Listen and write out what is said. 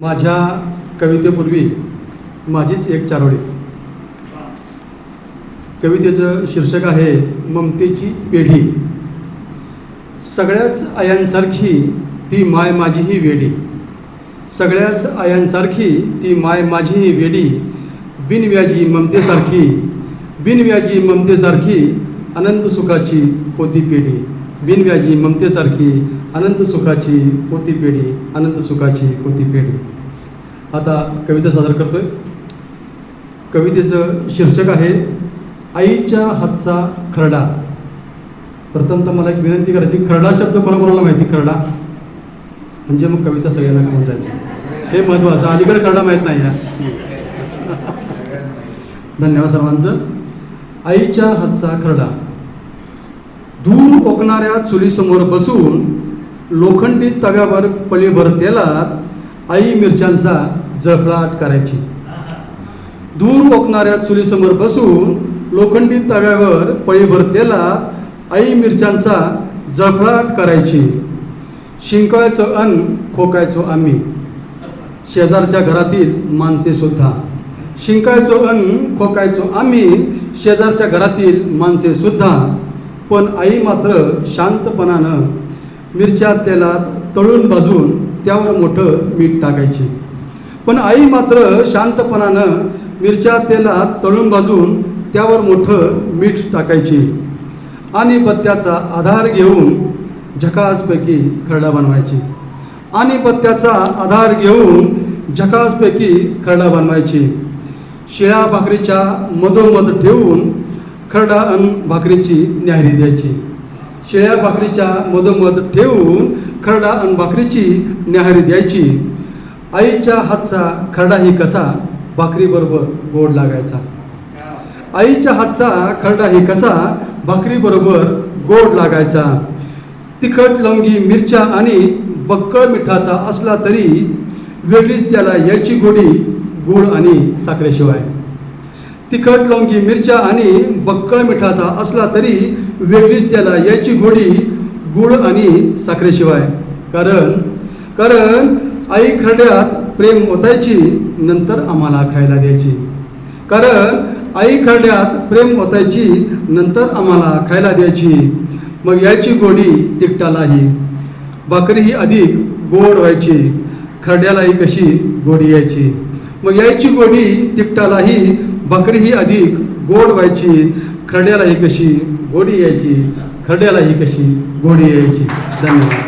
माझ्या कवितेपूर्वी माझीच एक चारोळी. कवितेचं शीर्षक आहे ममतेची पेढी सगळ्याच आयांसारखी ती माय माझीही वेडी सगळ्याच आयांसारखी ती माय माझीही वेडी बिनव्याजी ममतेसारखी बिनव्याजी ममतेसारखी अनंत सुखाची होती पेढी. बिनव्याजी ममतेसारखी अनंत सुखाची होती पेढी अनंत सुखाची होती पेढी. आता कविता सादर करतोय. कवितेचं शीर्षक आहे आईच्या हातचा खरडा. प्रथमतः मला एक विनंती करायची खरडा शब्द कोणाकोणाला माहिती? खरडा. म्हणजे मग कविता सगळ्यांना कळून जाईल. हे महत्त्वाचं अलीकडे खरडा माहीत नाही आहे धन्यवाद सर्वांचं. आईच्या हातचा खरडा. धूर ओकणाऱ्या चुलीसमोर बसून लोखंडी तव्यावर पलीभर तेलात आई मिरच्यांचा जळफळाट करायची. दूर ओकणाऱ्या चुलीसमोर बसून लोखंडी तव्यावर पळीभर तेलात आई मिरच्यांचा जळफळाट करायची. शिंकायचं अन्न खोकायचो आम्ही. शेजारच्या घरातील माणसे सुद्धा. शिंकायचो अन्न खोकायचो आम्ही शेजारच्या घरातील माणसे सुद्धा. पण आई मात्र शांतपणानं मिरच्या तेलात तळून भाजून त्यावर मोठं मीठ टाकायची. पण आई मात्र शांतपणानं मिरच्या तेलात तळून भाजून त्यावर मोठं मीठ टाकायची आणि पत्त्याचा आधार घेऊन झकासपैकी खरडा बनवायची. आणि बत्त्याचा आधार घेऊन झकासपैकी खरडा बनवायची. शिळ्या भाकरीच्या मधोमध ठेवून खरडा अन भाकरीची न्याहारी द्यायची. शेळ्या भाकरीच्या मधोमध ठेवून खरडा अन भाकरीची न्याहरी द्यायची. आईच्या हातचा खरडाही कसा? भाकरीबरोबर गोड लागायचा. आईच्या हातचा खरडाही कसा? भाकरीबरोबर गोड लागायचा. तिखट लवंगी मिरच्या आणि बक्कळ मिठाचा असला तरी वेगळीच त्याला याची गोडी गुळ आणि साखरेशिवाय. तिखट लोंगी मिरच्या आणि बक्कळ मिठाचा असला तरी वेगळीच त्याला याची गोडी गुळ आणि साखरेशिवाय कारण कारण आई खरड्यात प्रेम ओतायची नंतर आम्हाला खायला द्यायची. कारण आई खरड्यात प्रेम ओतायची नंतर आम्हाला खायला द्यायची. मग याची गोडी तिकटालाही भाकरी ही अधिक गोड व्हायची. खरड्यालाही कशी गोडी यायची. मग यायची गोडी तिकटालाही भाकरी ही अधिक गोड व्हायची खरड्याला ही कशी गोडी यायची खरड्यालाही कशी गोडी यायची. धन्यवाद.